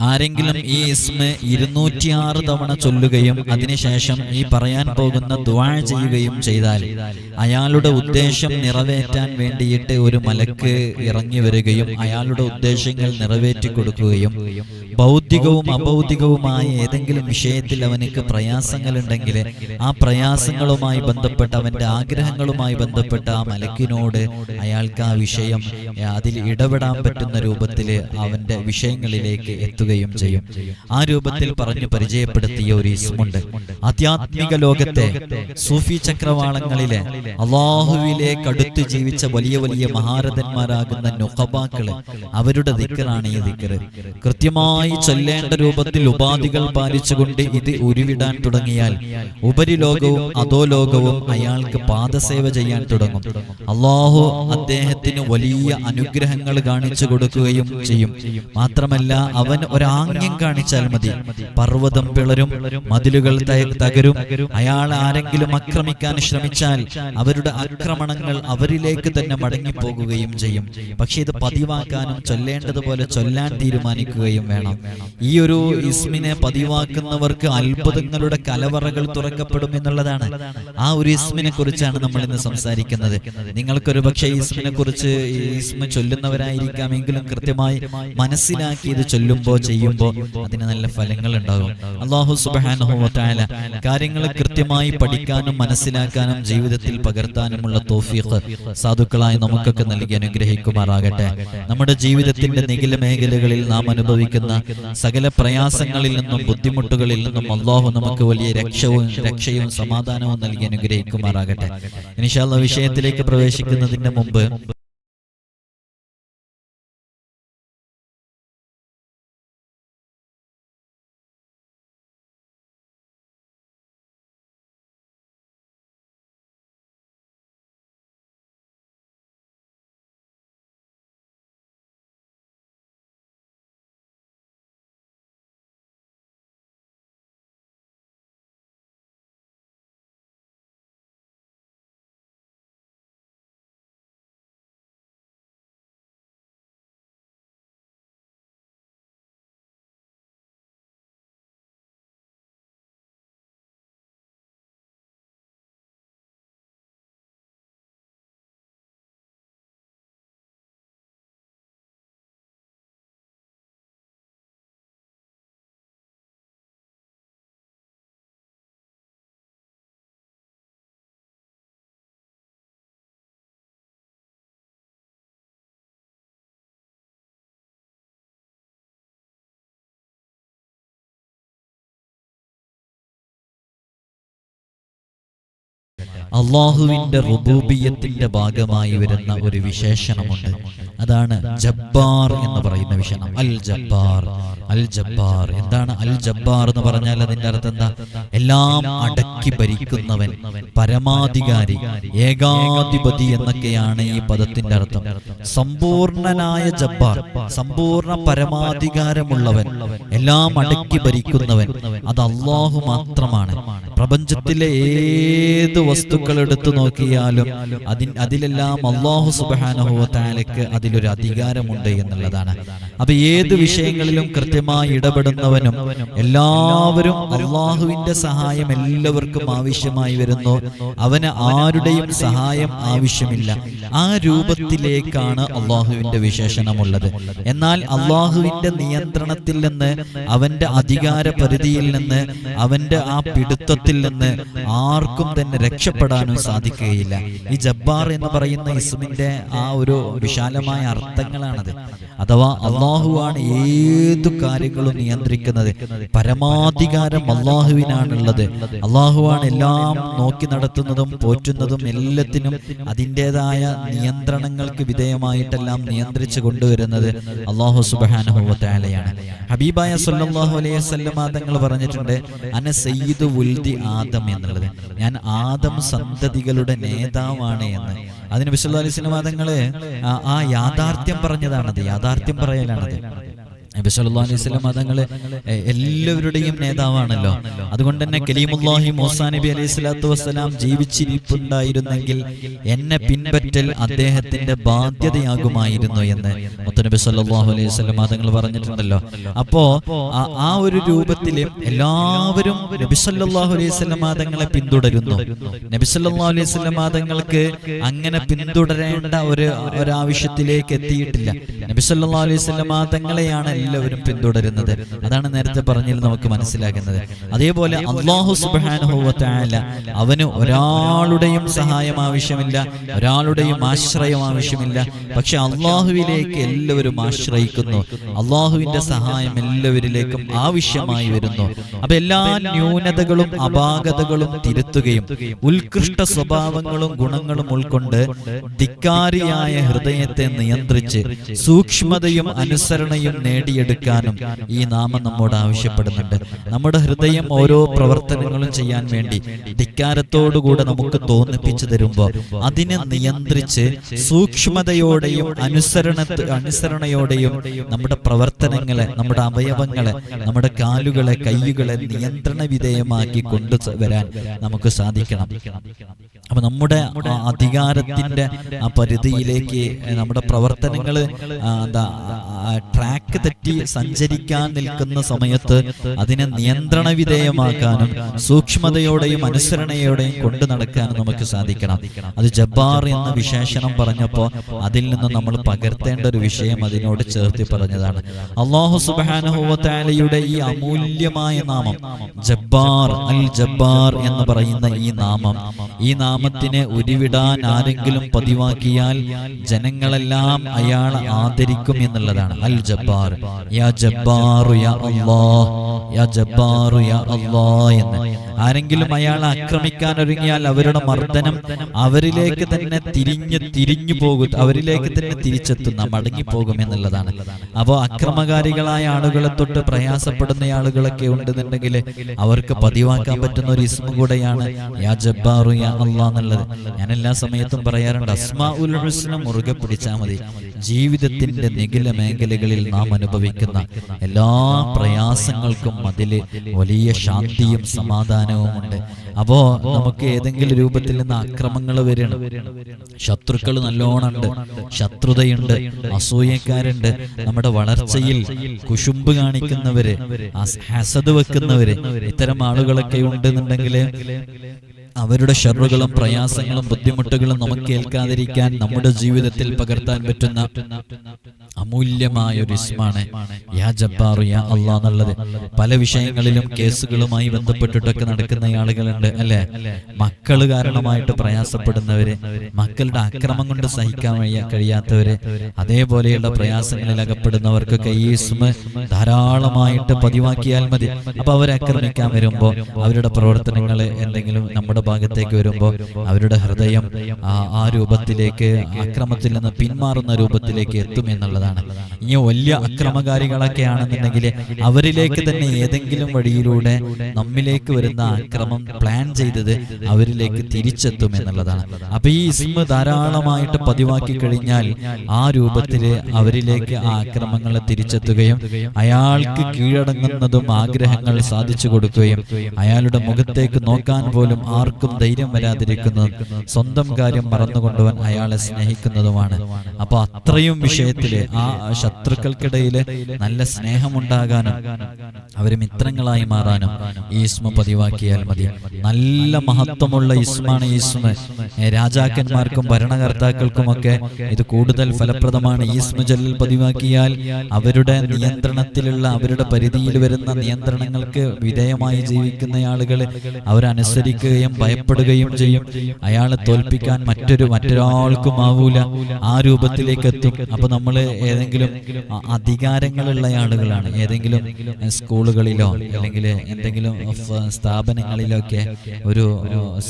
ആരെങ്കിലും ഈ ഇസ്മ ഇരുന്നൂറ്റിയാറ് തവണ ചൊല്ലുകയും അതിനുശേഷം ഈ പറയാൻ പോകുന്ന ദുആ ചെയ്യുകയും ചെയ്താൽ അയാളുടെ ഉദ്ദേശം നിറവേറ്റാൻ വേണ്ടിയിട്ട് ഒരു മലക്ക് ഇറങ്ങി വരികയും അയാളുടെ ഉദ്ദേശങ്ങൾ നിറവേറ്റി കൊടുക്കുകയും ഭൗതികവും അഭൗതികവുമായ ഏതെങ്കിലും വിഷയത്തിൽ അവനക്ക് പ്രയാസങ്ങളുണ്ടെങ്കിൽ ആ പ്രയാസങ്ങളുമായി ബന്ധപ്പെട്ട അവന്റെ ആഗ്രഹങ്ങളുമായി ബന്ധപ്പെട്ട ആ മലക്കിനോട് അയാൾക്ക് ആ വിഷയം അതിൽ ഇടപെടാൻ പറ്റുന്ന രൂപത്തിൽ അവന്റെ വിഷയങ്ങളിലേക്ക് എത്തുകയും ചെയ്യും. ആ രൂപത്തിൽ പറഞ്ഞു പരിചയപ്പെടുത്തിയ ഒരു ഇസ്മുണ്ട്. ആധ്യാത്മിക ലോകത്തെ സൂഫി ചക്രവാളങ്ങളിലെ അള്ളാഹുവിലേക്ക് അടുത്ത് ജീവിച്ച വലിയ വലിയ മഹാരഥന്മാരാകുന്ന നുഹബാക്കൾ അവരുടെ ദിക്കറാണ് ഈ ദിക്കറ്. കൃത്യമായി ചൊല്ലേണ്ട രൂപത്തിൽ ഉപാധികൾ പാലിച്ചുകൊണ്ട് ഇത് ഉരുവിടാൻ തുടങ്ങിയാൽ ഉപരിലോകവും അധോലോകവും അയാൾക്ക് പാദസേവ ചെയ്യാൻ തുടങ്ങും. അള്ളാഹു അദ്ദേഹത്തിന് വലിയ അനുഗ്രഹങ്ങൾ കാണിച്ചു കൊടുക്കുകയും ചെയ്യും. മാത്രമല്ല അവൻ ഒരാംഗ്യം കാണിച്ചാൽ മതി. പർവതം പിളരും മതിലുകൾ തകരും. അയാൾ ആരെങ്കിലും ആക്രമിക്കാൻ ശ്രമിച്ചാൽ അവരുടെ ആക്രമണങ്ങൾ അവരിലേക്ക് തന്നെ മടങ്ങിപ്പോകുകയും ചെയ്യും. പക്ഷെ ഇത് പതിവാക്കാനും ചൊല്ലേണ്ടതുപോലെ ചൊല്ലാൻ തീരുമാനിക്കുകയും വേണം. ഈ ഒരു ഇസ്മിനെ പതിവാക്കുന്നവർക്ക് അത്ഭുതങ്ങളുടെ കലവറകൾ തുറക്കപ്പെടും എന്നുള്ളതാണ്. ആ ഒരു ഇസ്മിനെ കുറിച്ചാണ് നമ്മൾ ഇന്ന് സംസാരിക്കുന്നത്. നിങ്ങൾക്കൊരു പക്ഷേ ഇസ്മിനെ കുറിച്ച് ഇസ്മ ചൊല്ലുന്നവരായിരിക്കാമെങ്കിലും കൃത്യമായി മനസ്സിലാക്കി ഇത് ചൊല്ലുമ്പോൾ ചെയ്യുമ്പോൾ അതിന് നല്ല ഫലങ്ങൾ ഉണ്ടാകും അള്ളാഹു സുബാനുഹോല കാര്യങ്ങൾ കൃത്യമായി പഠിക്കാനും മനസ്സിലാക്കാനും ജീവിതത്തിൽ പകർത്താനുമുള്ള തോഫീഖ് സാധുക്കളായി നമുക്കൊക്കെ നൽകി അനുഗ്രഹിക്കുമാറാകട്ടെ. നമ്മുടെ ജീവിതത്തിന്റെ നികില മേഖലകളിൽ നാം അനുഭവിക്കുന്ന സകല പ്രയാസങ്ങളിൽ നിന്നും ബുദ്ധിമുട്ടുകളിൽ നിന്നും അള്ളാഹു നമുക്ക് വലിയ രക്ഷവും രക്ഷയും സമാധാനവും നൽകി അനുഗ്രഹിക്കുമാറാകട്ടെ. ഇനിഷാല്ല വിഷയത്തിലേക്ക് പ്രവേശിക്കുന്നതിന് മുമ്പ് അള്ളാഹുവിന്റെ റുബൂബിയത്തിന്റെ ഭാഗമായി വരുന്ന ഒരു വിശേഷണമുണ്ട് അതാണ് ജബ്ബാർ എന്ന് പറയുന്ന വിശേഷണം. അൽ ജബ്ബാർ. അൽ ജബ്ബാർ. എന്താണ് അൽ ജബ്ബാർ എന്ന് പറഞ്ഞാൽ അതിന്റെ അർത്ഥം എന്താ? എല്ലാം അടക്കി ഭരിക്കുന്നവൻ പരമാധികാരി ഏകാധിപതി എന്നൊക്കെയാണ് ഈ പദത്തിന്റെ അർത്ഥം. സമ്പൂർണനായ ജബ്ബാർ സമ്പൂർണ പരമാധികാരമുള്ളവൻ എല്ലാം അടക്കി ഭരിക്കുന്നവൻ അത് അള്ളാഹു മാത്രമാണ്. പ്രപഞ്ചത്തിലെ ഏത് വസ്തുക്കൾ എടുത്തു നോക്കിയാലും അതിൻ അതിലെല്ലാം അള്ളാഹു സുബാനഹുവത്താലയ്ക്ക് അതിലൊരു അധികാരമുണ്ട് എന്നുള്ളതാണ്. അപ്പൊ ഏത് വിഷയങ്ങളിലും കൃത്യമായി ഇടപെടുന്നവനും എല്ലാവരും അള്ളാഹുവിന്റെ സഹായം എല്ലാവർക്കും ആവശ്യമായി വരുന്നു. അവന് ആരുടെയും സഹായം ആവശ്യമില്ല. ആ രൂപത്തിലേക്കാണ് അള്ളാഹുവിന്റെ വിശേഷണമുള്ളത്. എന്നാൽ അള്ളാഹുവിന്റെ നിയന്ത്രണത്തിൽ നിന്ന് അവന്റെ അധികാര പരിധിയിൽ നിന്ന് അവന്റെ ആ പിടുത്തത്തിൽ നിന്ന് ആർക്കും തന്നെ രക്ഷപ്പെടാനും സാധിക്കുകയില്ല. ഈ ജബ്ബാർ എന്ന് പറയുന്ന ഇസ്മിന്റെ ആ ഒരു വിശാലമായ അർത്ഥങ്ങളാണത്. അഥവാ അള്ളാഹുവാണ് ഏതു കാര്യങ്ങളും നിയന്ത്രിക്കുന്നത്. പരമാധികാരം അള്ളാഹുവിനാണുള്ളത്. അള്ളാഹുവാണ് എല്ലാം നോക്കി നടത്തുന്നതും പോറ്റുന്നതും എല്ലാത്തിനും അതിന്റെതായ നിയന്ത്രണങ്ങൾക്ക് വിധേയമായിട്ടെല്ലാം നിയന്ത്രിച്ചു കൊണ്ടുവരുന്നത് അള്ളാഹു സുബാനുഭവത്താലയാണ് ഹബീബായ സല്ലല്ലാഹു അലൈഹി തങ്ങൾ പറഞ്ഞിട്ടുണ്ട്. അന സയ്യിദ് ഉൽദി ആദം എന്നുള്ളത്. ഞാൻ ആദം സന്തതികളുടെ നേതാവാണ് എന്ന്. അതിന് വിശ്വ അലൈഹി സ്വലം തങ്ങൾ ആ- ആ യാഥാർത്ഥ്യം പറഞ്ഞതാണത് യാഥാർത്ഥ്യം പറയലാണത്. നബി സല്ലാ അലൈഹി വസല്ലം മതങ്ങൾ എല്ലാവരുടെയും നേതാവാണല്ലോ അതുകൊണ്ട് തന്നെ കലീമുല്ലാഹി മൂസാ നബി അലൈഹി സ്വലാത്തു വസ്സലാം ജീവിച്ചിരിപ്പുണ്ടായിരുന്നെങ്കിൽ എന്നെ പിൻപറ്റൽ അദ്ദേഹത്തിന്റെ ബാധ്യതയാകുമായിരുന്നു എന്ന് മുത്തനബി സല്ലാഹു അലൈഹി വസല്ലം മതങ്ങൾ പറഞ്ഞിട്ടുണ്ടല്ലോ അപ്പോ ആ- ഒരു രൂപത്തിൽ എല്ലാവരും നബി സല്ലാഹു അലൈഹി വസല്ലം മതങ്ങളെ പിന്തുടരുന്നു നബി സല്ലാ അലൈഹി വസല്ലം മതങ്ങൾക്ക് അങ്ങനെ പിന്തുടരേണ്ട ഒരു ഒരാവശ്യത്തിലേക്ക് എത്തിയിട്ടില്ല നബി സല്ലാ അലൈഹി വസല്ലം മതങ്ങളെയാണ് എല്ലാവരും പിന്തുടരുന്നത്. അതാണ് നേരത്തെ പറഞ്ഞതിൽ നമുക്ക് മനസ്സിലാക്കുന്നത് അതേപോലെ അള്ളാഹു തആല അവന് ഒരാളുടെയും സഹായം ആവശ്യമില്ല ഒരാളുടെയും ആശ്രയം ആവശ്യമില്ല. പക്ഷെ അള്ളാഹുവിലേക്ക് എല്ലാവരും ആശ്രയിക്കുന്നു. അള്ളാഹുവിന്റെ സഹായം എല്ലാവരിലേക്കും ആവശ്യമായി വരുന്നു. അപ്പൊ എല്ലാ ന്യൂനതകളും അപാകതകളും തിരുത്തുകയും ഉത്കൃഷ്ട സ്വഭാവങ്ങളും ഗുണങ്ങളും ഉൾക്കൊണ്ട് ധിക്കാരിയായ ഹൃദയത്തെ നിയന്ത്രിച്ച് സൂക്ഷ്മതയും അനുസരണയും നേടിയെടുക്കാനും ഈ നാമം നമ്മോട് ആവശ്യപ്പെടുന്നുണ്ട്. നമ്മുടെ ഹൃദയം ഓരോ പ്രവർത്തനങ്ങളും ചെയ്യാൻ വേണ്ടി ധിക്കാരത്തോടുകൂടെ നമുക്ക് തോന്നിപ്പിച്ചു തരുമ്പോൾ അതിനെ നിയന്ത്രിച്ച് സൂക്ഷ്മതയോടെയും അനുസരണ അനുസരണയോടെയും നമ്മുടെ പ്രവർത്തനങ്ങളെ നമ്മുടെ അവയവങ്ങളെ നമ്മുടെ കാലുകളെ കൈകളെ നിയന്ത്രണ വിധേയമാക്കി കൊണ്ടുവരാൻ നമുക്ക് സാധിക്കണം. അപ്പൊ നമ്മുടെ അധികാരത്തിന്റെ ആ പരിധിയിലേക്ക് നമ്മുടെ പ്രവർത്തനങ്ങൾ എന്താ ട്രാക്ക് തെറ്റി സഞ്ചരിക്കാൻ നിൽക്കുന്ന സമയത്ത് അതിനെ നിയന്ത്രണ വിധേയമാക്കാനും സൂക്ഷ്മതയോടെയും അനുസരണയോടെയും കൊണ്ടു നടക്കാനും നമുക്ക് സാധിക്കണം. അത് ജബ്ബാർ എന്ന വിശേഷണം പറഞ്ഞപ്പോൾ അതിൽ നിന്ന് നമ്മൾ പകർത്തേണ്ട ഒരു വിഷയം അതിനോട് ചേർത്തി പറഞ്ഞതാണ്. അള്ളാഹു സുബാനഹുവത്താലയുടെ ഈ അമൂല്യമായ നാമം ജബ്ബാർ അൽ ജബ്ബാർ എന്ന് പറയുന്ന ഈ നാമം. ഈ നാമത്തിനെ ഉരുവിടാൻ ആരെങ്കിലും പതിവാക്കിയാൽ ജനങ്ങളെല്ലാം അയാൾ ആദരിക്കും എന്നുള്ളതാണ്. അൽ ജബ്ബാർ. യാ ജബ്ബാറു യാ യാ ജബ്ബാറു യാ എന്ന്. ആരെങ്കിലും അയാളെ ആക്രമിക്കാൻ ഒരുങ്ങിയാൽ അവരുടെ മർദ്ദനം അവരിലേക്ക് തന്നെ തിരിഞ്ഞ് തിരിഞ്ഞു പോകും. അവരിലേക്ക് തന്നെ തിരിച്ചെത്തുന്ന മടങ്ങിപ്പോകും എന്നുള്ളതാണ്. അപ്പോൾ അക്രമകാരികളായ ആളുകളെ തൊട്ട് പ്രയാസപ്പെടുന്ന ആളുകളൊക്കെ ഉണ്ടെന്നുണ്ടെങ്കിൽ അവർക്ക് പതിവാക്കാൻ പറ്റുന്ന ഒരു ഇസ്മ കൂടെയാണ് യാ ജബ്ബാറു യാ എന്നുള്ളത്. ഞാൻ എല്ലാ സമയത്തും പറയാറുണ്ട് അസ്മാ ഉൽ ഹുസ്ന മുറുകെ പിടിച്ചാൽ മതി. ജീവിതത്തിന്റെ നികില മേഖലകളിൽ നാം അനുഭവിക്കുന്ന എല്ലാ പ്രയാസങ്ങൾക്കും അതിൽ വലിയ ശാന്തിയും സമാധാനവും ഉണ്ട് അപ്പോ നമുക്ക് ഏതെങ്കിലും രൂപത്തിൽ നിന്ന് അക്രമങ്ങൾ വരണം ശത്രുക്കൾ നല്ലോണമുണ്ട്. ശത്രുതയുണ്ട്. അസൂയക്കാരുണ്ട്. നമ്മുടെ വളർച്ചയിൽ കുശുമ്പ് കാണിക്കുന്നവര് ഹസത് വെക്കുന്നവര് ഇത്തരം ആളുകളൊക്കെ ഉണ്ടെന്നുണ്ടെങ്കിൽ അവരുടെ ഷറുകളും പ്രയാസങ്ങളും ബുദ്ധിമുട്ടുകളും നമുക്ക് ഏൽക്കാതിരിക്കാൻ നമ്മുടെ ജീവിതത്തിൽ പകർത്താൻ പറ്റുന്ന അമൂല്യമായ ഒരു ഇസ്മാണ് യാ ജബ്ബാറു യാ അള്ളാ എന്നുള്ളത്. പല വിഷയങ്ങളിലും കേസുകളുമായി ബന്ധപ്പെട്ടിട്ടൊക്കെ നടക്കുന്ന ആളുകളുണ്ട് അല്ലെ? മക്കൾ കാരണമായിട്ട് പ്രയാസപ്പെടുന്നവര് മക്കളുടെ അക്രമം കൊണ്ട് സഹിക്കാൻ കഴിയാത്തവര് അതേപോലെയുള്ള പ്രയാസങ്ങളിൽ അകപ്പെടുന്നവർക്കൊക്കെ ഈ ഇസ്മ ധാരാളമായിട്ട് പതിവാക്കിയാൽ മതി. അപ്പൊ അവരെ ആക്രമിക്കാൻ വരുമ്പോ അവരുടെ പ്രവർത്തനങ്ങൾ എന്തെങ്കിലും നമ്മുടെ ഭാഗത്തേക്ക് വരുമ്പോൾ അവരുടെ ഹൃദയം ആ രൂപത്തിലേക്ക് അക്രമത്തിൽ നിന്ന് പിന്മാറുന്ന രൂപത്തിലേക്ക് എത്തും എന്നുള്ളതാണ്. ഇനി വലിയ അക്രമകാരികളൊക്കെ ആണെന്നുണ്ടെങ്കിൽ അവരിലേക്ക് തന്നെ ഏതെങ്കിലും വഴിയിലൂടെ നമ്മിലേക്ക് വരുന്ന അക്രമം പ്ലാൻ ചെയ്തത് അവരിലേക്ക് തിരിച്ചെത്തും എന്നുള്ളതാണ്. അപ്പൊ ഈ ഇസ്മ ധാരാളമായിട്ട് പതിവാക്കി കഴിഞ്ഞാൽ ആ രൂപത്തിൽ അവരിലേക്ക് ആ അക്രമങ്ങൾ തിരിച്ചെത്തുകയും അയാൾക്ക് കീഴടങ്ങുന്നതും ആഗ്രഹങ്ങൾ സാധിച്ചു കൊടുക്കുകയും അയാളുടെ മുഖത്തേക്ക് നോക്കാൻ പോലും ആർക്കും ധൈര്യം വരാതിരിക്കുന്നതും സ്വന്തം കാര്യം മറന്നുകൊണ്ടുവൻ അയാളെ സ്നേഹിക്കുന്നതുമാണ്. അപ്പൊ അത്രയും വിഷയത്തിൽ ആ ശത്രുക്കൾക്കിടയിൽ നല്ല സ്നേഹമുണ്ടാകാനും അവർ മിത്രങ്ങളായി മാറാനും ഈസ്മ പതിവാക്കിയാൽ മതി. നല്ല മഹത്വമുള്ള ഇസ്മാണ് ഈസ്മ രാജാക്കന്മാർക്കും ഭരണകർത്താക്കൾക്കുമൊക്കെ ഇത് കൂടുതൽ ഫലപ്രദമാണ്. ഈസ്മ ഇസ്മ ജല്ലിൽ പതിവാക്കിയാൽ അവരുടെ നിയന്ത്രണത്തിലുള്ള അവരുടെ പരിധിയിൽ വരുന്ന നിയന്ത്രണങ്ങൾക്ക് വിധേയമായി ജീവിക്കുന്ന ആളുകൾ അവരനുസരിക്കുകയും ഭയപ്പെടുകയും ചെയ്യും. അയാളെ തോൽപ്പിക്കാൻ മറ്റൊരു മറ്റൊരാൾക്കും ആവൂല. ആ രൂപത്തിലേക്ക് എത്തും. അപ്പൊ നമ്മൾ ഏതെങ്കിലും അധികാരങ്ങളുള്ള ആളുകളാണ്. ഏതെങ്കിലും സ്കൂളുകളിലോ അല്ലെങ്കിൽ എന്തെങ്കിലും സ്ഥാപനങ്ങളിലോ ഒക്കെ ഒരു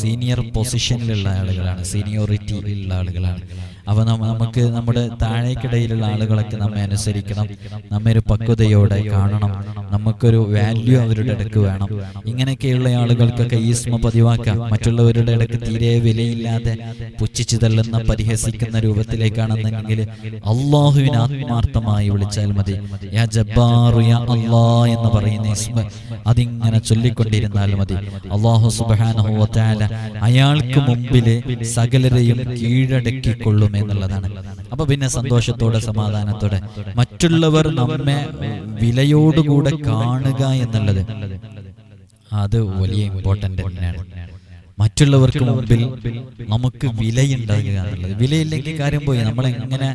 സീനിയർ പൊസിഷനിലുള്ള ആളുകളാണ്. സീനിയോറിറ്റി ഉള്ള ആളുകളാണ്. അവ നമുക്ക് നമ്മുടെ താഴേക്കിടയിലുള്ള ആളുകളൊക്കെ നമ്മെ അനുസരിക്കണം. നമ്മെ ഒരു പക്വതയോടെ കാണണം. നമുക്കൊരു വാല്യൂ അവരുടെ ഇടയ്ക്ക് വേണം. ഇങ്ങനെയൊക്കെയുള്ള ആളുകൾക്കൊക്കെ ഈ സ്മ പതിവാക്കാം. മറ്റുള്ളവരുടെ ഇടയ്ക്ക് തീരെ വിലയില്ലാതെ പുച്ഛിച്ചു തള്ളുന്ന പരിഹസിക്കുന്ന രൂപത്തിലേക്കാണെന്നുണ്ടെങ്കിൽ അള്ളാഹുവിനെ ആത്മാർത്ഥമായി വിളിച്ചാൽ മതി. യാ ജബ്ബാറു യാ അല്ലാ എന്ന് പറയുന്ന ഇസ്മ അതിങ്ങനെ ചൊല്ലിക്കൊണ്ടിരുന്നാൽ മതി. അള്ളാഹു തആല അയാൾക്ക് മുമ്പിൽ സകലരെയും കീഴടക്കിക്കൊള്ളും എന്നുള്ളതാണ്. അപ്പൊ പിന്നെ സന്തോഷത്തോടെ സമാധാനത്തോടെ മറ്റുള്ളവർ നമ്മെ വിലയോടുകൂടെ കാണുക എന്നുള്ളത് അത് വലിയ ഇമ്പോർട്ടന്റ് തന്നെയാണ്. മറ്റുള്ളവർക്ക് മുമ്പിൽ നമുക്ക് വിലയുണ്ടാകുക എന്നുള്ളത്. വിലയില്ലെങ്കിൽ കാര്യം പോയി. നമ്മളെങ്ങനെ എങ്ങനെ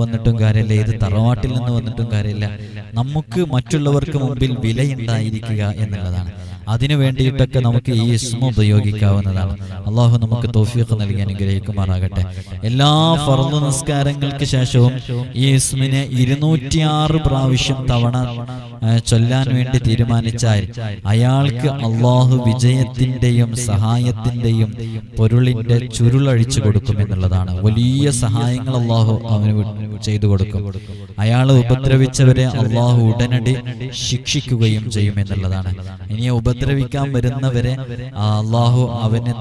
വന്നിട്ടും കാര്യമില്ല. ഏത് തറവാട്ടിൽ നിന്ന് വന്നിട്ടും കാര്യമില്ല. നമുക്ക് മറ്റുള്ളവർക്ക് മുമ്പിൽ വിലയുണ്ടായിരിക്കുക എന്നുള്ളതാണ്. അതിനു വേണ്ടിയിട്ടൊക്കെ നമുക്ക് ഈ ഇസ്മ ഉപയോഗിക്കാവുന്നതാണ്. അള്ളാഹു നമുക്ക് തോഫീഖ് നൽകി അനുഗ്രഹിക്കുമാറാകട്ടെ. എല്ലാ ഫർദ് നിസ്കാരങ്ങൾക്ക് ശേഷവും ഈ ഇസ്മിനെ ഇരുന്നൂറ്റിയാറ് പ്രാവശ്യം തവണ ചൊല്ലാൻ വേണ്ടി തീരുമാനിച്ചാൽ അയാൾക്ക് അള്ളാഹു വിജയത്തിന്റെയും സഹായത്തിന്റെയും പൊരുളിന്റെ ചുരുളഴിച്ചു കൊടുക്കും എന്നുള്ളതാണ്. വലിയ സഹായങ്ങൾ അള്ളാഹു അവന് ചെയ്തു കൊടുക്കും. അയാളെ ഉപദ്രവിച്ചവരെ അള്ളാഹു ഉടനടി ശിക്ഷിക്കുകയും ചെയ്യും എന്നുള്ളതാണ്. ഇനി ഉപദ്രവിക്കാൻ വരുന്നവരെ അള്ളാഹു അവനെ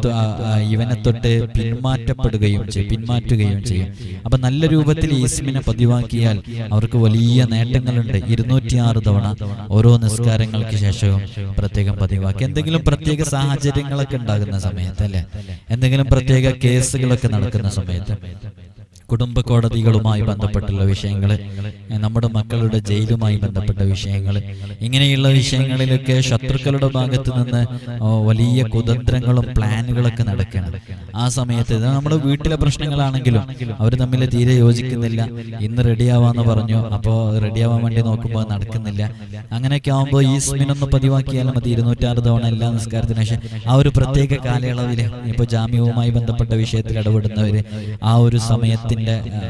ഇവനെ തൊട്ട് പിന്മാറ്റപ്പെടുകയും ചെയ്യും പിന്മാറ്റുകയും ചെയ്യും. അപ്പൊ നല്ല രൂപത്തിൽ ഈസ്മിനെ പതിവാക്കിയാൽ അവർക്ക് വലിയ നേട്ടങ്ങളുണ്ട്. ഇരുന്നൂറ്റിയാറ് തവണ ഓരോ നിസ്കാരങ്ങൾക്ക് ശേഷവും പ്രത്യേകം പതിവാക്കി. എന്തെങ്കിലും പ്രത്യേക സാഹചര്യങ്ങളൊക്കെ ഉണ്ടാകുന്ന സമയത്ത് അല്ലെ? എന്തെങ്കിലും പ്രത്യേക കേസുകളൊക്കെ നടക്കുന്ന സമയത്ത് കുടുംബ കോടതികളുമായി ബന്ധപ്പെട്ടുള്ള വിഷയങ്ങൾ നമ്മുടെ മക്കളുടെ ജയിലുമായി ബന്ധപ്പെട്ട വിഷയങ്ങൾ ഇങ്ങനെയുള്ള വിഷയങ്ങളിലൊക്കെ ശത്രുക്കളുടെ ഭാഗത്ത് നിന്ന് വലിയ കുതന്ത്രങ്ങളും പ്ലാനുകളൊക്കെ നടക്കുകയാണ് ആ സമയത്ത് നമ്മുടെ വീട്ടിലെ പ്രശ്നങ്ങളാണെങ്കിലും അവർ തമ്മിൽ തീരെ യോജിക്കുന്നില്ല. ഇന്ന് റെഡിയാവാന്ന് പറഞ്ഞു അപ്പോൾ റെഡിയാവാൻ വേണ്ടി നോക്കുമ്പോൾ നടക്കുന്നില്ല. അങ്ങനെയൊക്കെ ആകുമ്പോൾ ഈ സ്മിനൊന്ന് പതിവാക്കിയാലും മതി ഇരുന്നൂറ്റാറ് തവണ എല്ലാ നിസ്കാരത്തിന് ശേഷം. ആ ഒരു പ്രത്യേക കാലയളവിൽ ഇപ്പോൾ ജാമ്യവുമായി ബന്ധപ്പെട്ട വിഷയത്തിൽ ഇടപെടുന്നവർ ആ ഒരു സമയത്തിന്റെ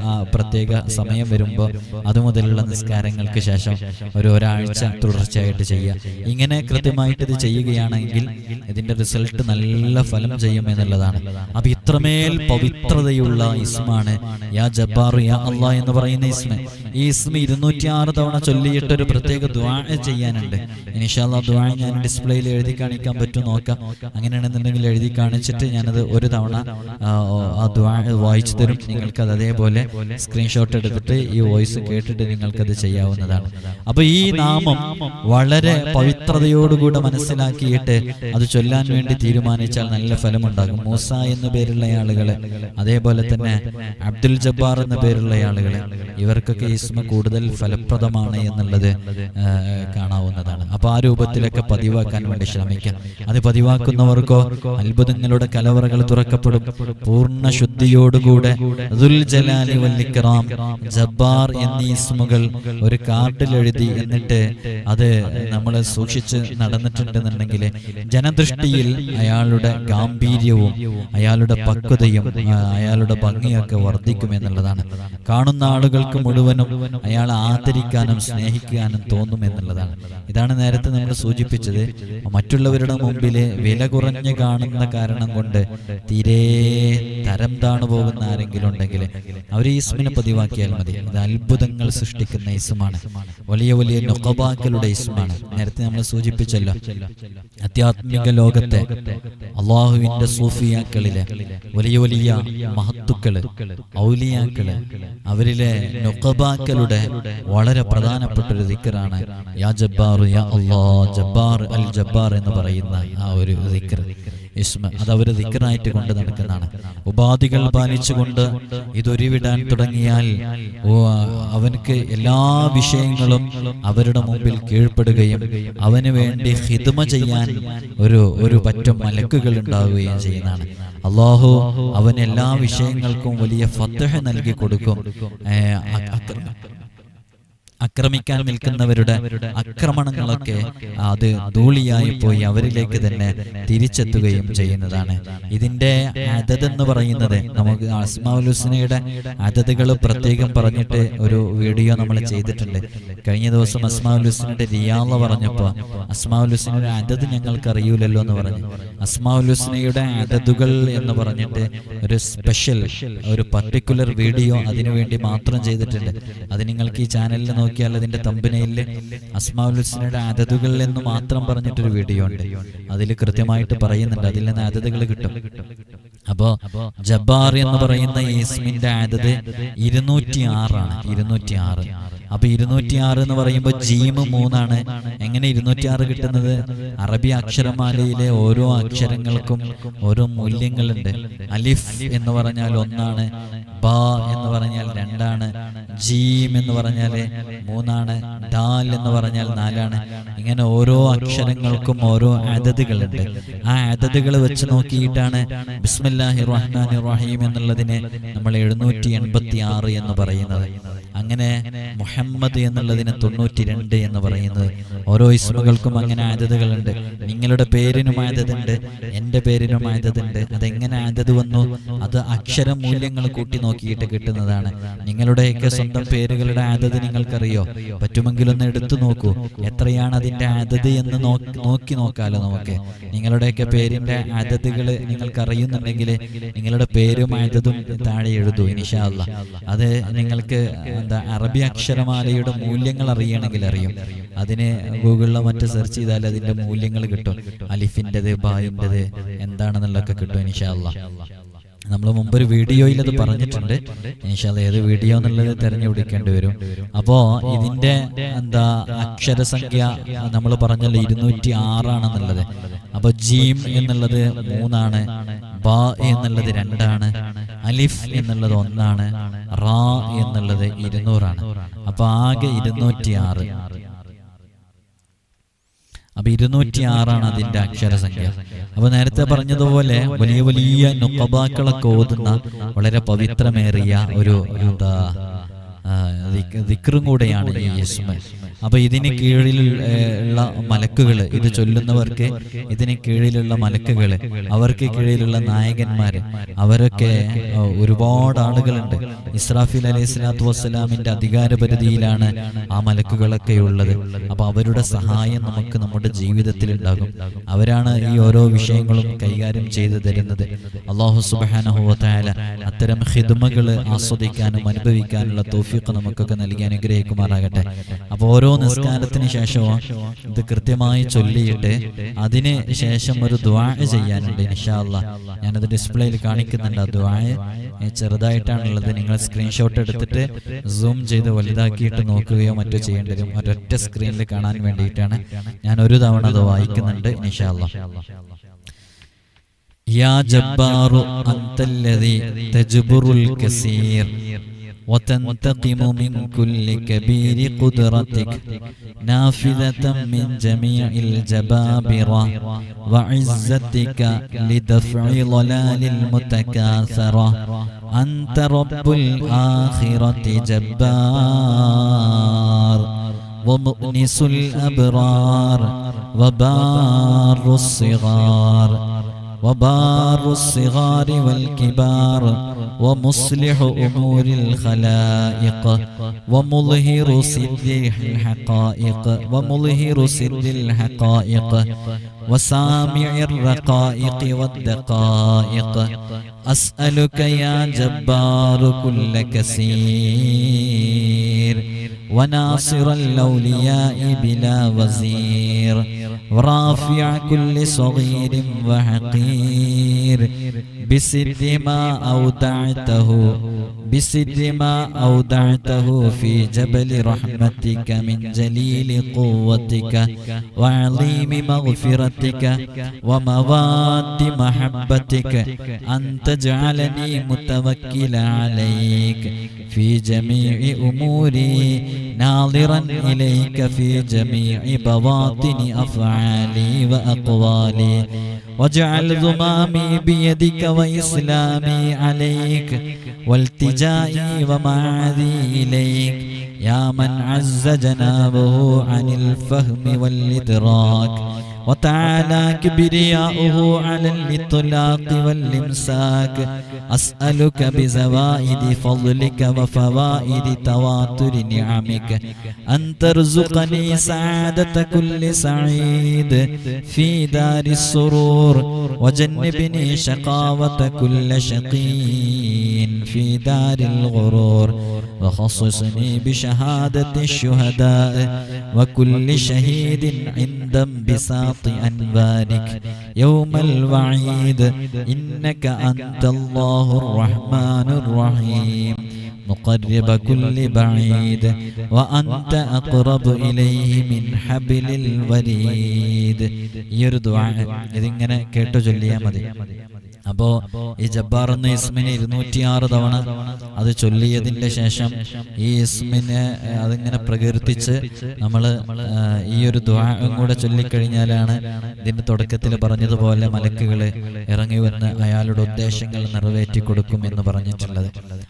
ആ പ്രത്യേക സമയം വരുമ്പോൾ അതുമുതലുള്ള നിസ്കാരങ്ങൾക്ക് ശേഷം ഒരു ഒരാഴ്ച തുടർച്ചയായിട്ട് ചെയ്യുക. ഇങ്ങനെ കൃത്യമായിട്ട് ഇത് ചെയ്യുകയാണെങ്കിൽ ഇതിന്റെ റിസൾട്ട് നല്ല ഫലം ചെയ്യും എന്നുള്ളതാണ് അപ്പൊ ഇത്രമേൽ പവിത്രതയുള്ള ഇസ്മാണ് യാ ജബ്ബാർ യാ അള്ള എന്ന് പറയുന്ന ഇസ്മ. ഈ ഇസ്മ ഇരുന്നൂറ്റി ആറ് തവണ ചൊല്ലിയിട്ട് ഒരു പ്രത്യേക ദ്വാ ചെയ്യാനുണ്ട്. ഇനിഷാല്ല ദ്വാ ഞാൻ ഡിസ്പ്ലേയിൽ എഴുതി കാണിക്കാൻ പറ്റും നോക്കാം. അങ്ങനെയാണെന്നുണ്ടെങ്കിൽ എഴുതി കാണിച്ചിട്ട് ഞാനത് ഒരു തവണ ആ, ദ്വാ വായിച്ചു തരും. നിങ്ങൾക്ക് അത് അതേപോലെ സ്ക്രീൻഷോട്ട് എടുത്തിട്ട് ഈ വോയിസ് കേട്ടിട്ട് നിങ്ങൾക്കത് ചെയ്യാവുന്നതാണ്. അപ്പൊ ഈ നാമം വളരെ പവിത്രതയോടുകൂടെ മനസ്സിലാക്കിയിട്ട് അത് ചൊല്ലാൻ വേണ്ടി തീരുമാനിച്ചാൽ നല്ല ഫലമുണ്ടാകും. മൂസ എന്ന പേരുള്ള ആളുകളെ അതേപോലെ തന്നെ അബ്ദുൽ ജബ്ബാർ എന്ന പേരുള്ള ആളുകളെ ഇവർക്കൊക്കെ ഇസ്മ കൂടുതൽ ഫലപ്രദമാണ് എന്നുള്ളത് കാണാവുന്നതാണ്. അപ്പൊ ആ രൂപത്തിലൊക്കെ പതിവാക്കാൻ വേണ്ടി ശ്രമിക്കാം. അത് പതിവാക്കുന്നവർക്കോ അത്ഭുതങ്ങളുടെ കലവറകൾ തുറക്കപ്പെടും. പൂർണ ശുദ്ധിയോടുകൂടെ ജലാലി വല്ലിക്കറാം ജബ്ബാർ എന്നീ ഇസ്മുകൾ ഒരു കാർഡിൽ എഴുതി എന്നിട്ട് അത് നമ്മൾ സൂക്ഷിച്ച് നടന്നിട്ടുണ്ടെന്നുണ്ടെങ്കിൽ ജനദൃഷ്ടിയിൽ അയാളുടെ ഗാംഭീര്യവും അയാളുടെ പക്വതയും അയാളുടെ ഭംഗിയൊക്കെ വർദ്ധിക്കും എന്നുള്ളതാണ്. കാണുന്ന ആളുകൾക്ക് മുഴുവനും അയാളെ ആദരിക്കാനും സ്നേഹിക്കാനും തോന്നും എന്നുള്ളതാണ്. ഇതാണ് നേരത്തെ നമ്മൾ സൂചിപ്പിച്ചത്. മറ്റുള്ളവരുടെ മുമ്പിൽ വില കുറഞ്ഞു കാണുന്ന കാരണം കൊണ്ട് തീരെ തരം താണു പോകുന്ന ആരെങ്കിലും ഉണ്ടെങ്കിൽ അവർ ഈ ഇസ്മിനെ പതിവാക്കിയാൽ മതി. ഇത് അത്ഭുതങ്ങൾ സൃഷ്ടിക്കുന്ന ഇസ്മാണ്. വലിയ വലിയ നൊക്കബാക്കളുടെ ഇസ്മാണ്. നേരത്തെ നമ്മൾ സൂചിപ്പിച്ചല്ലോ. അത്യാത്മിക ലോകത്തെ അള്ളാഹുവിന്റെ സൂഫിയാക്കളിലെ വലിയ വലിയ മഹത്തുക്കൾ ഔലിയാക്കൾ അവരിലെ നൊക്കബാക്കളുടെ വളരെ പ്രധാനപ്പെട്ട ഒരു ദിക്കറാണ്. യാ ജബ്ബാർ യാ അള്ളാ ജബ്ബാർ അൽ ജബ്ബാർ എന്ന് പറയുന്ന ആ ഒരു ദിക്കർ ഇസ്മ. അത് അവർ ദിക്കറായിട്ട് കൊണ്ട് നടക്കുന്നതാണ്. ഉപാധികൾ പാലിച്ചുകൊണ്ട് ഇതൊരുവിടാൻ തുടങ്ങിയാൽ അവനക്ക് എല്ലാ വിഷയങ്ങളും അവരുടെ മുമ്പിൽ കീഴ്പ്പെടുകയും അവന് വേണ്ടി ഹിദ്മ ചെയ്യാൻ ഒരു ഒരു പറ്റം മലക്കുകൾ ഉണ്ടാവുകയും ചെയ്യുന്നതാണ്. അള്ളാഹു അവൻ എല്ലാ വിഷയങ്ങൾക്കും വലിയ ഫത്തഹ നൽകി കൊടുക്കും. ആക്രമിക്കാൻ നിൽക്കുന്നവരുടെ ആക്രമണങ്ങളൊക്കെ അത് ധൂളിയായി പോയി അവരിലേക്ക് തന്നെ തിരിച്ചെത്തുകയും ചെയ്യുന്നതാണ്. ഇതിന്റെ അതത് എന്ന് പറയുന്നത് നമുക്ക് അസ്മാഉൽ ഹുസ്നയുടെ അതതുകൾ പ്രത്യേകം പറഞ്ഞിട്ട് ഒരു വീഡിയോ നമ്മൾ ചെയ്തിട്ടുണ്ട്. കഴിഞ്ഞ ദിവസം റിയാള പറഞ്ഞപ്പോൾ അസ്മാഉൽ ഹുസ്നയുടെ അതത് ഞങ്ങൾക്ക് അറിയൂലല്ലോ എന്ന് പറഞ്ഞു അസ്മാഉൽ ഹുസ്നയുടെ അതതുകൾ എന്ന് പറഞ്ഞിട്ട് ഒരു സ്പെഷ്യൽ ഒരു പർട്ടിക്കുലർ വീഡിയോ അതിനുവേണ്ടി മാത്രം ചെയ്തിട്ടുണ്ട്. അത് നിങ്ങൾക്ക് ഈ ചാനലിൽ നോക്കിയാൽ അതിന്റെ തമ്പനയിൽ അസ്മാഉൽ ഹുസ്നയുടെ അതതുകൾ എന്ന് മാത്രം പറഞ്ഞിട്ടൊരു വീഡിയോ ഉണ്ട്. അതിൽ കൃത്യമായിട്ട് പറയുന്നുണ്ട്. അതിൽ നിന്ന് അതതുകൾ കിട്ടും. അപ്പോ ജബ്ബാർ എന്ന് പറയുന്ന ഈ ഇസ്മിന്റെ ആദത് ഇരുന്നൂറ്റി ആറാണ് ഇരുന്നൂറ്റി ആറ് അപ്പൊ ഇരുന്നൂറ്റി ആറ് എന്ന് പറയുമ്പോൾ ജീമ് മൂന്നാണ്. എങ്ങനെ ഇരുന്നൂറ്റി ആറ് കിട്ടുന്നത്? അറബി അക്ഷരമാലയിലെ ഓരോ അക്ഷരങ്ങൾക്കും ഓരോ മൂല്യങ്ങളുണ്ട്. അലിഫ് എന്ന് പറഞ്ഞാൽ ഒന്നാണ്. ബ എന്ന് പറഞ്ഞാൽ രണ്ടാണ്. ജീം എന്ന് പറഞ്ഞാൽ മൂന്നാണ്. ദാൽ എന്ന് പറഞ്ഞാൽ നാലാണ്. ഇങ്ങനെ ഓരോ അക്ഷരങ്ങൾക്കും ഓരോ അതതുകളുണ്ട് ആ അതതുകൾ വെച്ച് നോക്കിയിട്ടാണ് ബിസ്മില്ലാഹി റഹ്മാൻ റഹീം എന്നുള്ളതിനെ നമ്മൾ എഴുന്നൂറ്റി എൺപത്തി ആറ് എന്ന് പറയുന്നത്. അങ്ങനെ മുഹമ്മദ് എന്നുള്ളതിന് തൊണ്ണൂറ്റി രണ്ട് എന്ന് പറയുന്നത്. ഓരോ ഇസ്മുകൾക്കും അങ്ങനെ ആദ്യതകളുണ്ട്. നിങ്ങളുടെ പേരിനും ആദതുണ്ട് എന്റെ പേരിനും ആദതുണ്ട് അതെങ്ങനെ ആദ്യത് വന്നു? അത് അക്ഷര മൂല്യങ്ങൾ കൂട്ടി നോക്കിയിട്ട് കിട്ടുന്നതാണ്. നിങ്ങളുടെയൊക്കെ സ്വന്തം പേരുകളുടെ ആദ്യത് നിങ്ങൾക്കറിയോ? പറ്റുമെങ്കിൽ ഒന്ന് എടുത്തു നോക്കൂ. എത്രയാണ് അതിന്റെ ആദ്യത് എന്ന് നോക്കി നോക്കാലോ നമുക്ക്. നിങ്ങളുടെയൊക്കെ പേരിന്റെ ആദ്യതകൾ നിങ്ങൾക്കറിയുന്നുണ്ടെങ്കിൽ നിങ്ങളുടെ പേരും ആദതും താഴെ എഴുതൂ ഇനിഷാല്ല അത് നിങ്ങൾക്ക് എന്താ അറബി അക്ഷരമാലയുടെ മൂല്യങ്ങൾ അറിയണമെങ്കിൽ അറിയും. അതിനെ ഗൂഗിളിലോ മറ്റ് സെർച്ച് ചെയ്താൽ അതിന്റെ മൂല്യങ്ങൾ കിട്ടും. അലിഫിന്റെത് ബായിന്റെത് എന്താണെന്നുള്ളതൊക്കെ കിട്ടും ഇൻഷാല്ല നമ്മൾ മുമ്പൊരു വീഡിയോയിൽ അത് പറഞ്ഞിട്ടുണ്ട്. ഇൻഷാല്ല ഏത് വീഡിയോ എന്നുള്ളത് തിരഞ്ഞെടുക്കേണ്ടി വരും. അപ്പോ ഇതിന്റെ എന്താ അക്ഷരസംഖ്യ നമ്മൾ പറഞ്ഞല്ലോ ഇരുന്നൂറ്റി ആറാണെന്നുള്ളത്. അപ്പൊ ജീം എന്നുള്ളത് മൂന്നാണ്. ബ എന്നുള്ളത് രണ്ടാണ്. അലിഫ് എന്നുള്ളത് ഒന്നാണ് റാ എന്നുള്ളത് ഇരുന്നൂറാണ്. അപ്പൊ ആകെ ഇരുന്നൂറ്റി ആറ് അപ്പൊ ഇരുന്നൂറ്റി ആറാണ് അതിന്റെ അക്ഷരസംഖ്യ. അപ്പൊ നേരത്തെ പറഞ്ഞതുപോലെ വലിയ വലിയ നുക്കബാക്കളൊക്കെ ഓതുന്ന വളരെ പവിത്രമേറിയ ഒരു എന്താ ദിക്റും കൂടെയാണ് ഈ ഇസ്മ അപ്പൊ ഇതിന് കീഴിൽ ഉള്ള മലക്കുകൾ ഇത് ചൊല്ലുന്നവർക്ക് ഇതിന് കീഴിലുള്ള മലക്കുകൾ അവർക്ക് കീഴിലുള്ള നായകന്മാര് അവരൊക്കെ ഒരുപാട് ആളുകളുണ്ട്. ഇസ്രാഫിൽ അലൈഹി സ്വലാത്തു വസ്സലാമിന്റെ അധികാരപരിധിയിലാണ് ആ മലക്കുകളൊക്കെ ഉള്ളത്. അപ്പൊ അവരുടെ സഹായം നമുക്ക് നമ്മുടെ ജീവിതത്തിൽ ഉണ്ടാകും അവരാണ് ഈ ഓരോ വിഷയങ്ങളും കൈകാര്യം ചെയ്തു തരുന്നത്. അള്ളാഹു സുബാനഹുല അത്തരം ഹിദ്മകൾ ആസ്വദിക്കാനും അനുഭവിക്കാനുള്ള തോഫിയൊക്കെ നമുക്കൊക്കെ നൽകി അനുഗ്രഹിക്കുമാറാകട്ടെ. അപ്പൊ ഓരോ നിസ്കാരത്തിന് ശേഷവും ഇത് കൃത്യമായി ചൊല്ലിയിട്ട് അതിന് ശേഷം ഒരു ദ്വാ ചെയ്യാനുണ്ട് ഇൻഷാല്ല ഞാനത് ഡിസ്പ്ലേയിൽ കാണിക്കുന്നുണ്ട് ആ ദ്വാ ചെറുതായിട്ടാണുള്ളത് നിങ്ങൾ സ്ക്രീൻഷോട്ട് എടുത്തിട്ട് സൂം ചെയ്ത് വലുതാക്കിയിട്ട് നോക്കുകയോ മറ്റോ ചെയ്യേണ്ടി വരും ഒരൊറ്റ സ്ക്രീനിൽ കാണാൻ വേണ്ടിയിട്ടാണ് ഞാൻ ഒരു തവണ അത് വായിക്കുന്നുണ്ട് ഇൻഷാല്ല يا جبار أنت الذي تجبر الكثير وتنتقم من كل كبير قدرتك نافذة من جميع الجبابرة وعزتك لدفع ضلال المتكاثرة. أنت رب الآخرة جبار ومؤنس الأبرار وبار الصغار. وبار الصغار والكبار ومصلح أمور الخلائق ومظهر سر الحقائق ومظهر سر الحقائق وسامع الرقائق والدقائق. أسألك يا جبار كل كثير وناصر الأولياء بلا وزير. ورافع كل صغير وحقير. بسر ما أودعته بسر ما أودعته في جبل رحمتك من جليل قوتك وعظيم مغفرتك ومواد محبتك أن تجعلني متوكل عليك في جميع أموري. ناظرا إليك في جميع بواطن أفعالي وأقوالي. واجعل ضمامي بيدك وإسلامي عليك والتجائي ومعاذي إليك. يا من عز جنابه عن الفهم والإدراك وتعالى كبرياؤه على الإطلاق والإمساك أسألك بزوائد فضلك وفوائد تواتر نعمك. أن ترزقني سعادة كل سعيد في دار السرور. وجنبني شقاوة كل شقي في دار الغرور. وخصصني بشهادة الشهداء. وكل شهيد عند انبساط. أنبارك يوم الوعيد إنك أنت الله الرحمن الرحيم مقرب كل بعيد وأنت أقرب إليه من حبل الوريد ഈ ഒരു ദുആ ഇതിങ്ങനെ കേട്ടു ചൊല്ലിയാൽ മതി അപ്പോ ഈ ജബ്ബാർ എന്ന ഇസ്മിനെ ഇരുന്നൂറ്റിയാറ് തവണ അത് ചൊല്ലിയതിന്റെ ശേഷം ഈ ഇസ്മിനെ അതിങ്ങനെ പ്രകീർത്തിച്ച് നമ്മൾ ഈ ഒരു ദ്വാരം കൂടെ ചൊല്ലിക്കഴിഞ്ഞാലാണ് ഇതിന്റെ തുടക്കത്തിൽ പറഞ്ഞതുപോലെ മലക്കുകൾ ഇറങ്ങി വന്ന് അയാളുടെ ഉദ്ദേശങ്ങൾ നിറവേറ്റി കൊടുക്കും എന്ന് പറഞ്ഞിട്ടുള്ളത്.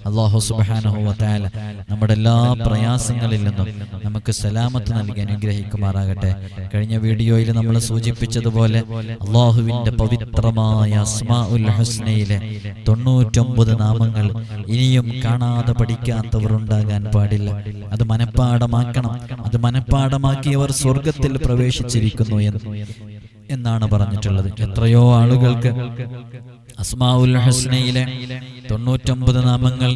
അള്ളാഹു സുബാനഹുല നമ്മുടെ എല്ലാ പ്രയാസങ്ങളിൽ നിന്നും നമുക്ക് സലാമത്ത് നൽകി അനുഗ്രഹിക്കുമാറാകട്ടെ. കഴിഞ്ഞ വീഡിയോയിൽ നമ്മൾ സൂചിപ്പിച്ചതുപോലെ അള്ളാഹുവിന്റെ പവിത്രമായ അസ്മാ ഉൽ ഹുസ്നയിലെ തൊണ്ണൂറ്റൊമ്പത് നാമങ്ങൾ ഇനിയും കാണാതെ പഠിക്കാത്തവർ ഉണ്ടാകാൻ പാടില്ല. അത് മനഃപ്പാടമാക്കണം അത് മനഃപ്പാടമാക്കിയവർ സ്വർഗത്തിൽ പ്രവേശിച്ചിരിക്കുന്നു എന്ന് എന്നാണ് പറഞ്ഞിട്ടുള്ളത്. എത്രയോ ആളുകൾക്ക് അസ്മാഉൽ ഹസ്നയിലെ തൊണ്ണൂറ്റൊമ്പത് നാമങ്ങൾ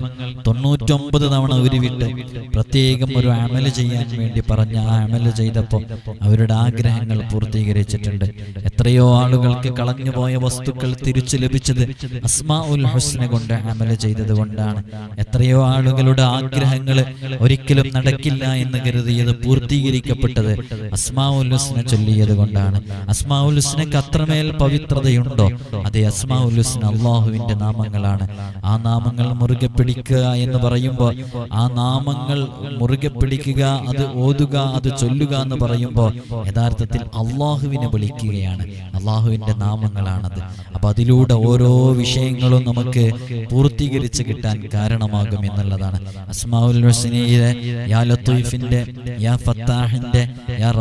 തൊണ്ണൂറ്റൊമ്പത് തവണ ഉരുവിട്ട് പ്രത്യേകം ഒരു അമൽ ചെയ്യാൻ വേണ്ടി പറഞ്ഞ ആ അമൽ ചെയ്തപ്പോൾ അവരുടെ ആഗ്രഹങ്ങൾ പൂർത്തീകരിച്ചിട്ടുണ്ട്. എത്രയോ ആളുകൾക്ക് കളഞ്ഞുപോയ വസ്തുക്കൾ തിരിച്ചു ലഭിച്ചത് അസ്മാ ഉൽ ഹുസ്ന കൊണ്ട് അമൽ ചെയ്തത് കൊണ്ടാണ്. എത്രയോ ആളുകളുടെ ആഗ്രഹങ്ങൾ ഒരിക്കലും നടക്കില്ല എന്ന് കരുതിയത് പൂർത്തീകരിക്കപ്പെട്ടത് അസ്മാ ഉൽ ഹുസ്ന ചൊല്ലിയത് കൊണ്ടാണ്. അസ്മാ ഉൽ ഹുസ്നക്ക് അത്രമേൽ പവിത്രതയുണ്ടോ? അതെ അസ്മാ ഉൽ ഹുസ്ന അള്ളാഹുവിന്റെ നാമങ്ങളാണ്. ആ നാമങ്ങൾ മുറുകെ പിടിക്കുക എന്ന് പറയുമ്പോൾ ആ നാമങ്ങൾ മുറുകെ പിടിക്കുക അത് ഓതുക അത് ചൊല്ലുക എന്ന് പറയുമ്പോൾ യഥാർത്ഥത്തിൽ അള്ളാഹുവിനെ വിളിക്കുകയാണ്. അള്ളാഹുവിന്റെ നാമങ്ങളാണത്. അപ്പൊ അതിലൂടെ ഓരോ വിഷയങ്ങളും നമുക്ക് പൂർത്തീകരിച്ച് കിട്ടാൻ കാരണമാകും എന്നുള്ളതാണ്. അസ്മാഉൽ ഹുസ്നയിലെ യാ ലത്തീഫിന്റെ യാ ഫത്താഹിന്റെ യാ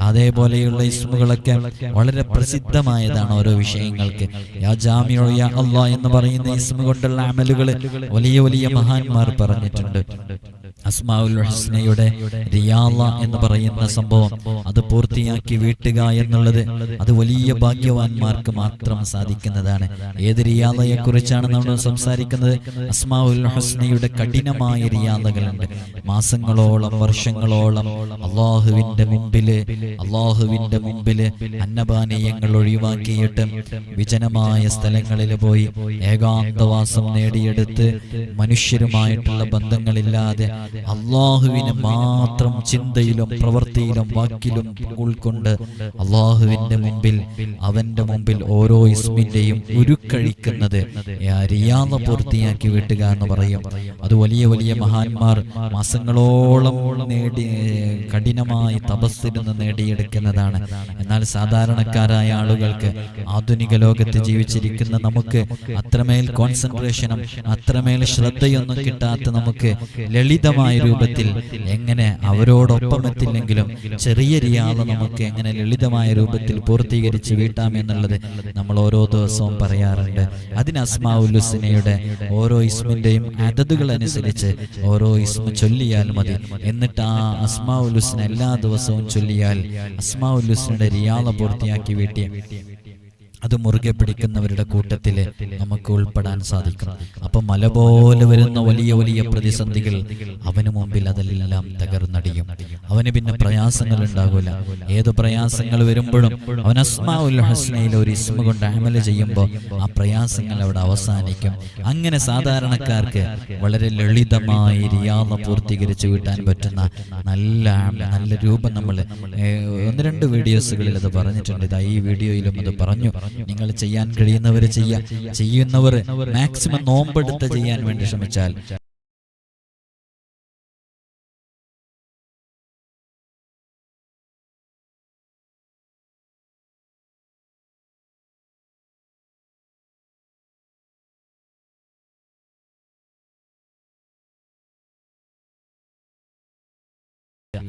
അതേപോലെയുള്ള ഇസ്മുകളൊക്കെ വളരെ പ്രസിദ്ധമായതാണ് ഓരോ വിഷയങ്ങൾക്ക്. യാ ജാമിയോ യാ അള്ളാഹ് എന്ന് പറയുന്ന ഇസ്മ കൊണ്ടുള്ള അമലുകൾ വലിയ വലിയ മഹാന്മാർ പറഞ്ഞിട്ടുണ്ട്. അസ്മാഉൽ ഹുസ്നയുടെ റിയാള എന്ന് പറയുന്ന സംഭവം അത് പൂർത്തിയാക്കി വീട്ടുക എന്നുള്ളത് അത് വലിയ ഭാഗ്യവാന്മാർക്ക് മാത്രം സാധിക്കുന്നതാണ്. ഏത് റിയാളയെ കുറിച്ചാണ് നമ്മൾ സംസാരിക്കുന്നത്? അസ്മാവുൽ ഹസ്നയുടെ കഠിനമായ റിയാളകളുണ്ട്. മാസങ്ങളോളം വർഷങ്ങളോളം അള്ളാഹുവിന്റെ മുമ്പിൽ അള്ളാഹുവിന്റെ മുമ്പിൽ അന്നപാനീയങ്ങൾ ഒഴിവാക്കിയിട്ട് വിജനമായ സ്ഥലങ്ങളിൽ പോയി ഏകാന്തവാസം നേടിയെടുത്ത് മനുഷ്യരുമായിട്ടുള്ള ബന്ധങ്ങളില്ലാതെ അള്ളാഹുവിനെ മാത്രം ചിന്തയിലും പ്രവൃത്തിയിലും വാക്കിലും ഉൾക്കൊണ്ട് അള്ളാഹുവിന്റെ മുമ്പിൽ അവന്റെ മുമ്പിൽ ഓരോ ഇസ്മിന്റെയും ഉരുക്കഴിക്കുന്നത്. റിയാദ പൂർത്തിയാക്കി വിട്ടുക എന്ന് പറയും. അത് വലിയ വലിയ മഹാന്മാർ മാസങ്ങളോളം നേടി കഠിനമായി തപസ്സിരുന്ന് നേടിയെടുക്കുന്നതാണ്. എന്നാൽ സാധാരണക്കാരായ ആളുകൾക്ക് ആധുനിക ലോകത്ത് ജീവിച്ചിരിക്കുന്ന നമുക്ക് അത്രമേൽ കോൺസെൻട്രേഷനും അത്രമേൽ ശ്രദ്ധയൊന്നും കിട്ടാത്ത നമുക്ക് ലളിതമായ രൂപത്തിൽ എങ്ങനെ അവരോടൊപ്പം എത്തില്ലെങ്കിലും ചെറിയ റിയാദ നമുക്ക് എങ്ങനെ ലളിതമായ രൂപത്തിൽ പൂർത്തീകരിച്ച് വീട്ടാമെന്നുള്ളത് നമ്മൾ ഓരോ ദിവസവും പറയാറുണ്ട്. അതിന് അസ്മാഉല്ലുസിനയുടെ ഓരോ ഇസ്മിന്റെയും അതതുകൾ അനുസരിച്ച് ഓരോ ഇസ്മ ചൊല്ലിയാൽ മതി. എന്നിട്ട് ആ അസ്മാഉല്ലുസിനെ എല്ലാ ദിവസവും ചൊല്ലിയാൽ അസ്മാഉല്ലുസിനയുടെ റിയാദ പൂർത്തിയാക്കി വീട്ടിയ അത് മുറുകെ പിടിക്കുന്നവരുടെ കൂട്ടത്തിൽ നമുക്ക് ഉൾപ്പെടാൻ സാധിക്കും. അപ്പൊ മല പോലെ വരുന്ന വലിയ വലിയ പ്രതിസന്ധികൾ അവന് മുമ്പിൽ അതെല്ലാം തകർന്നടിയും. അവന് പിന്നെ പ്രയാസങ്ങൾ ഉണ്ടാകൂല. ഏത് പ്രയാസങ്ങൾ വരുമ്പോഴും അവൻ അസ്മാ ഉൽ ഹസ്നയിൽ ഒരു ഇസ്മ കൊണ്ട് അമൽ ചെയ്യുമ്പോൾ ആ പ്രയാസങ്ങൾ അവിടെ അവസാനിക്കും. അങ്ങനെ സാധാരണക്കാർക്ക് വളരെ ലളിതമായി റിയാദ പൂർത്തീകരിച്ച് വീട്ടാൻ പറ്റുന്ന നല്ല നല്ല രൂപം നമ്മൾ ഒന്ന് രണ്ട് വീഡിയോസുകളിൽ അത് പറഞ്ഞിട്ടുണ്ട്. ഇതാ ഈ വീഡിയോയിലും അത് പറഞ്ഞു. നിങ്ങൾ ചെയ്യാൻ കഴിയുന്നവർ ചെയ്യുക. ചെയ്യുന്നവർ മാക്സിമം നോമ്പെടുത്ത് ചെയ്യാൻ വേണ്ടി ശ്രമിച്ചാൽ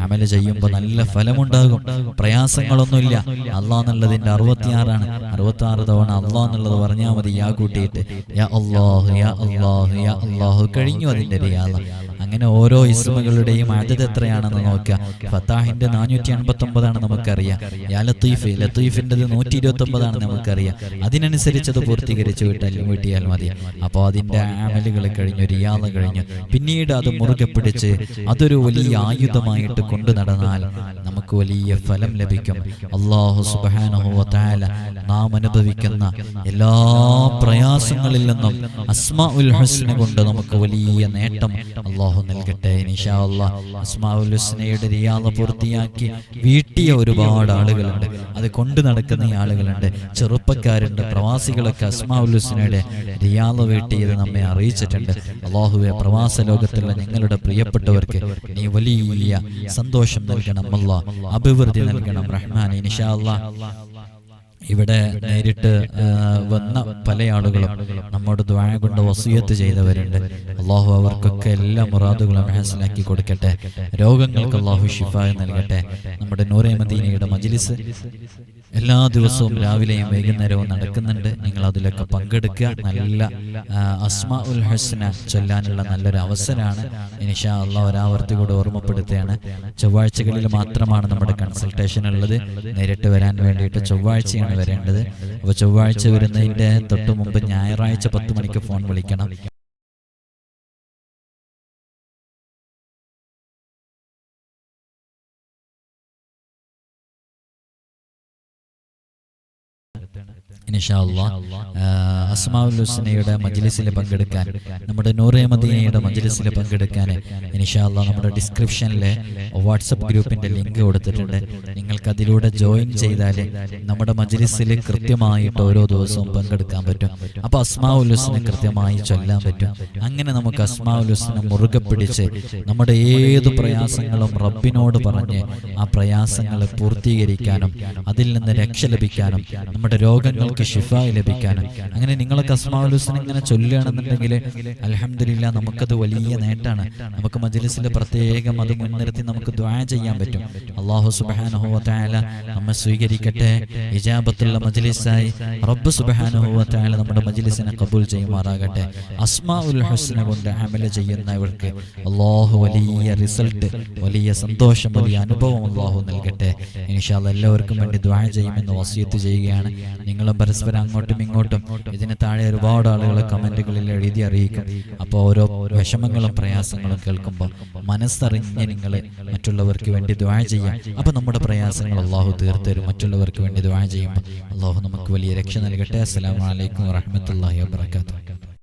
അമൽ ചെയ്യുമ്പോൾ നല്ല ഫലമുണ്ടാകും. പ്രയാസങ്ങളൊന്നുമില്ല. അള്ളാഹ് എന്നുള്ളതിന്റെ അറുപത്തിയാറാണ്. അറുപത്തി ആറ് തവണ അള്ളാഹ് എന്നുള്ളത് പറഞ്ഞാൽ മതി. യാ കൂട്ടിയിട്ട്. യാ അള്ളാഹു യാ അള്ളാഹു യാ അള്ളാഹു. കഴിഞ്ഞു അതിന്റെ റിയാദ. അങ്ങനെ ഓരോ ഇസ്മുകളുടെയും അതത് എത്രയാണെന്ന് നോക്കുക. ഫത്താഹിന്റെ നാനൂറ്റി അൻപത്തി ഒമ്പതാണ് നമുക്കറിയാം. യാ ലത്തീഫ് ലത്തീഫിന്റെത് നൂറ്റി ഇരുപത്തി ഒമ്പതാണ് നമുക്കറിയാം. അതിനനുസരിച്ച് അത് പൂർത്തീകരിച്ചു വിട്ടാൽ വീട്ടിയാൽ മതി. അപ്പോൾ അതിന്റെ ആമലുകൾ കഴിഞ്ഞു റിയാദ കഴിഞ്ഞു. പിന്നീട് അത് മുറുകെ പിടിച്ച് അതൊരു വലിയ ആയുധമായിട്ട് കൊണ്ടു നടന്നാൽ നമുക്ക് വലിയ ഫലം ലഭിക്കും. അള്ളാഹു സുബാനഹുല നാം അനുഭവിക്കുന്ന എല്ലാ പ്രയാസങ്ങളിൽ നിന്നും അസ്മ ഉൽ ഹസ്ന കൊണ്ട് നമുക്ക് വലിയ നേട്ടം അള്ളാഹു അള്ളാഹ് നൽകട്ടെ. അസ്മാവുൽസ്നയുടെ റിയാദ പൂർത്തിയാക്കി വീട്ടിയ ഒരുപാട് ആളുകളുണ്ട്. അത് കൊണ്ടു നടക്കുന്ന ആളുകളുണ്ട്. ചെറുപ്പക്കാരുണ്ട് പ്രവാസികളൊക്കെ അസ്മാവുൽസ്നയുടെ റിയാദ വീട്ടിയത് നമ്മെ അറിയിച്ചിട്ടുണ്ട്. അള്ളാഹുവെ പ്രവാസ ലോകത്തുള്ള നിങ്ങളുടെ പ്രിയപ്പെട്ടവർക്ക് നീ വലിയ സന്തോഷം നൽകണം. അല്ലാ അഭിവൃദ്ധി നൽകണം. റഹ്മാൻ. ഇനിഷാ അള്ളാഹ്. ഇവിടെ നേരിട്ട് വന്ന പല ആളുകളും നമ്മുടെ ദ്വാഴ കൊണ്ട് വസൂയത്ത് ചെയ്തവരുണ്ട്. അള്ളാഹു അവർക്കൊക്കെ എല്ലാ മുറാദുകളും മനസ്സിലാക്കി കൊടുക്കട്ടെ. രോഗങ്ങൾക്ക് അള്ളാഹു ഷിഫായ നൽകട്ടെ. നമ്മുടെ നൂറേ മദീനയുടെ മജിലിസ് എല്ലാ ദിവസവും രാവിലെയും വൈകുന്നേരവും നടക്കുന്നുണ്ട്. നിങ്ങൾ അതിലൊക്കെ പങ്കെടുക്കുക. നല്ല അസ്മ ഉൽ ഹസ്ന ചൊല്ലാനുള്ള നല്ലൊരു അവസരമാണ്. ഇനിഷാ അള്ളാഹ് ഒരാവർത്തി കൂടെ ഓർമ്മപ്പെടുത്തുകയാണ്. ചൊവ്വാഴ്ചകളിൽ മാത്രമാണ് നമ്മുടെ കൺസൾട്ടേഷൻ ഉള്ളത്. നേരിട്ട് വരാൻ വേണ്ടിയിട്ട് ചൊവ്വാഴ്ചയാണ് വരേണ്ടത്. അപ്പോൾ ചൊവ്വാഴ്ച വരുന്നതിന്റെ തൊട്ട് മുമ്പ് ഞായറാഴ്ച പത്ത് മണിക്ക് ഫോൺ വിളിക്കണം. ഇൻഷാ അല്ലാഹ്, അസ്മാഉൽ ഹുസ്നയുടെ മജ്ലിസിൽ പങ്കെടുക്കാൻ നമ്മുടെ നൂറേ മദീനയുടെ മജ്ലിസിൽ പങ്കെടുക്കാൻ ഇൻഷാ അല്ലാഹ് നമ്മുടെ ഡിസ്ക്രിപ്ഷനിലെ വാട്സപ്പ് ഗ്രൂപ്പിന്റെ ലിങ്ക് കൊടുത്തിട്ടുണ്ട്. നിങ്ങൾക്ക് അതിലൂടെ ജോയിൻ ചെയ്താൽ നമ്മുടെ മജ്ലിസിൽ കൃത്യമായിട്ട് ഓരോ ദിവസവും പങ്കെടുക്കാൻ പറ്റും. അപ്പോൾ അസ്മാഉൽ ഹുസ്ന കൃത്യമായി ചൊല്ലാൻ പറ്റും. അങ്ങനെ നമുക്ക് അസ്മാഉൽ ഹുസ്ന മുറുകെ പിടിച്ച് നമ്മുടെ ഏത് പ്രയാസങ്ങളും റബ്ബിനോട് പറഞ്ഞ് ആ പ്രയാസങ്ങളെ പൂർത്തീകരിക്കാനും അതിൽ നിന്ന് രക്ഷ ലഭിക്കാനും നമ്മുടെ രോഗങ്ങൾക്ക് ഷിഫായി ലഭിക്കാനും അങ്ങനെ നിങ്ങളൊക്കെ അസ്മാഉൽ ഹുസ്ന ഇങ്ങനെ ചൊല്ലുകയാണെന്നുണ്ടെങ്കിൽ അലഹമില്ല നമുക്കത് വലിയ നേട്ടാണ്. നമുക്ക് മജ്ലിസിൽ പ്രത്യേകം അത് മുൻനിർത്തി നമുക്ക് ദ്വാ ചെയ്യാൻ പറ്റും. അള്ളാഹു സുബാനുഹുവല നമ്മെ സ്വീകരിക്കട്ടെ. ഇജാബത്തുള്ള മജ്ലിസായി റബ്ബ് സുബാനുഹുവല നമ്മുടെ മജ്ലിസിനെ കബൂൽ ചെയ്യുമാറാകട്ടെ. അസ്മാ ഉൽ കൊണ്ട് അമല ചെയ്യുന്നവർക്ക് അള്ളാഹു വലിയ റിസൾട്ട് വലിയ സന്തോഷം വലിയ അനുഭവം അള്ളാഹു നൽകട്ടെ. ഇൻഷാല്ല എല്ലാവർക്കും വേണ്ടി ദ്വാ ചെയ്യുമെന്ന് വസിയത്ത് ചെയ്യുകയാണ്. നിങ്ങളും പരസ്പരം അങ്ങോട്ടും ഇങ്ങോട്ടും ഇതിന് താഴെ ഒരുപാട് ആളുകൾ കമന്റുകളിൽ എഴുതി അറിയിക്കും. അപ്പോൾ ഓരോ വിഷമങ്ങളും പ്രയാസങ്ങളും കേൾക്കുമ്പോൾ മനസ്സറിഞ്ഞ് നിങ്ങൾ മറ്റുള്ളവർക്ക് വേണ്ടി ദ്വാ ചെയ്യാം. അപ്പോൾ നമ്മുടെ പ്രയാസങ്ങൾ അള്ളാഹു തീർത്തരും മറ്റുള്ളവർക്ക് വേണ്ടി ദ്വാ ചെയ്യുമ്പോൾ അള്ളാഹു നമുക്ക് വലിയ രക്ഷ നൽകട്ടെ. അസ്സലാമു അലൈക്കും വറഹ്മത്തുള്ളാഹി വബറകാതുഹു.